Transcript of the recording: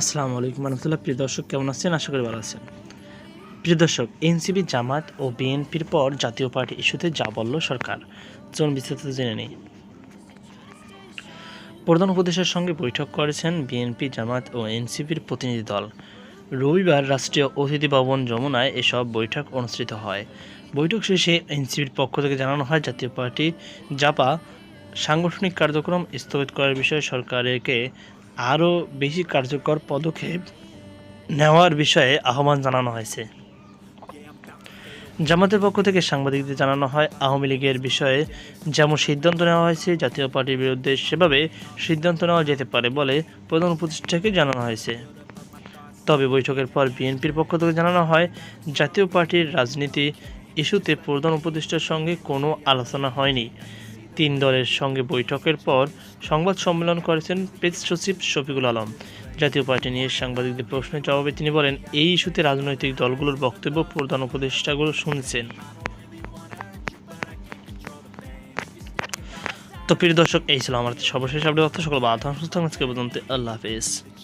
আসসালামু আলাইকুম রহমতুল্লাহ। প্রিয় দর্শক, কেমন আছেন? আশা করি ভালো আছেন। প্রিয় দর্শক, এনসিপি জামাত ও বিএনপির পর জাতীয় পার্টি ইস্যুতে যা বলল সরকার, চলুন বিস্তারিত জেনে নিই। প্রধান উপদেশের সঙ্গে বৈঠক করেছেন বিএনপি জামাত ও এনসিপির প্রতিনিধি দল। রবিবার রাষ্ট্রীয় অতিথি ভবন যমুনায় এসব বৈঠক অনুষ্ঠিত হয়। বৈঠক শেষে এনসিপির পক্ষ থেকে জানানো হয়, জাতীয় পার্টি জাপা সাংগঠনিক কার্যক্রম স্থগিত করার বিষয়ে সরকারকে আরও বেশি কার্যকর পদক্ষেপ নেওয়ার বিষয়ে আহ্বান জানানো হয়েছে। জামাতের পক্ষ থেকে সাংবাদিকদের জানানো হয়, আওয়ামী লীগের বিষয়ে যেমন সিদ্ধান্ত নেওয়া হয়েছে, জাতীয় পার্টির বিরুদ্ধে সেভাবে সিদ্ধান্ত নেওয়া যেতে পারে বলে প্রধান উপদেষ্টাকে জানানো হয়েছে। তবে বৈঠকের পর বিএনপির পক্ষ থেকে জানানো হয়, জাতীয় পার্টির রাজনীতি ইস্যুতে প্রধান উপদেষ্টার সঙ্গে কোনো আলোচনা হয়নি। তিন দলের সঙ্গে বৈঠকের পর সংবাদ সম্মেলন করেছেন প্রেস সচিব শফিকুল আলম। জাতীয় পার্টি নিয়ে সাংবাদিকদের প্রশ্নের জবাবে তিনি বলেন, এই ইস্যুতে রাজনৈতিক দলগুলোর বক্তব্য প্রধান উপদেষ্টাগুলো শুনছেন। তো প্রিয় দর্শক, এই ছিল আমার সর্বশেষ আপডেট। তথ্য সকল বাধা সুস্থ আজকে পর্যন্ত, আল্লাহ হাফেজ।